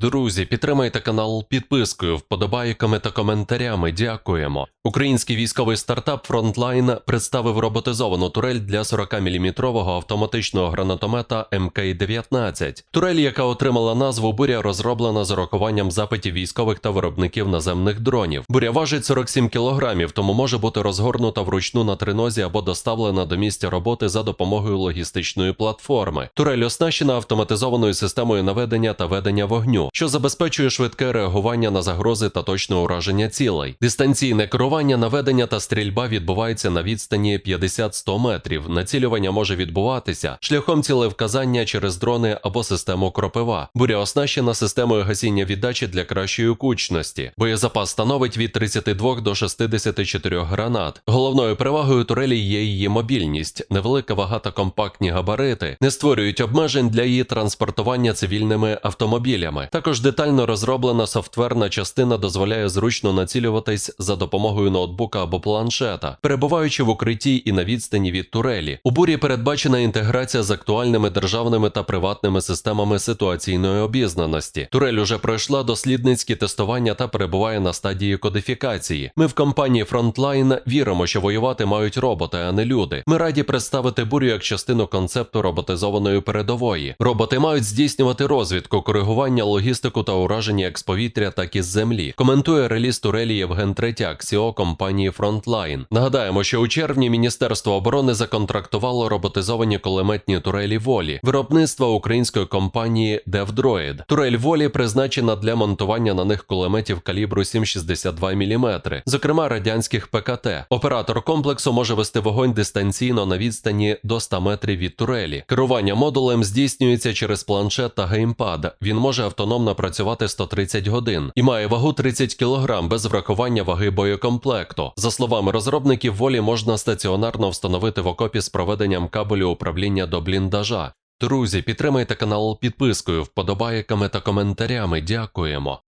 Друзі, підтримайте канал підпискою, вподобайками та коментарями. Дякуємо. Український військовий стартап Frontline представив роботизовану турель для 40-мм автоматичного гранатомета МК-19. Турель, яка отримала назву буря, розроблена з урахуванням запитів військових та виробників наземних дронів. Буря важить 47 кг, тому може бути розгорнута вручну на тринозі або доставлена до місця роботи за допомогою логістичної платформи. Турель оснащена автоматизованою системою наведення та ведення вогню, що забезпечує швидке реагування на загрози та точне ураження цілей. Дистанційне керування, наведення та стрільба відбувається на відстані 50-100 метрів. Націлювання може відбуватися шляхом цілевказання через дрони або систему кропива. Буря оснащена системою гасіння віддачі для кращої кучності. Боєзапас становить від 32 до 64 гранат. Головною перевагою турелі є її мобільність, невелика вага та компактні габарити не створюють обмежень для її транспортування цивільними автомобілями. Також детально розроблена софтверна частина дозволяє зручно націлюватись за допомогою ноутбука або планшета, перебуваючи в укритті і на відстані від турелі. У бурі передбачена інтеграція з актуальними державними та приватними системами ситуаційної обізнаності. Турель уже пройшла дослідницькі тестування та перебуває на стадії кодифікації. Ми в компанії Frontline віримо, що воювати мають роботи, а не люди. Ми раді представити бурю як частину концепту роботизованої передової. Роботи мають здійснювати розвідку, коригування, логістику та ураження як з повітря, так і з землі. Коментує реліз турелі Євген Третяк, СІО компанії Frontline. Нагадаємо, що у червні Міністерство оборони законтрактувало роботизовані кулеметні турелі волі виробництва української компанії DevDroid. Турель волі призначена для монтування на них кулеметів калібру 7,62 мм, зокрема радянських ПКТ. Оператор комплексу може вести вогонь дистанційно на відстані до 100 метрів від турелі. Керування модулем здійснюється через планшет та геймпад. Він може автономно працювати 130 годин і має вагу 30 кг без врахування ваги боєкомплекту. За словами розробників, волі можна стаціонарно встановити в окопі з проведенням кабелю управління до бліндажа. Друзі, підтримайте канал підпискою, вподобайками та коментарями. Дякуємо.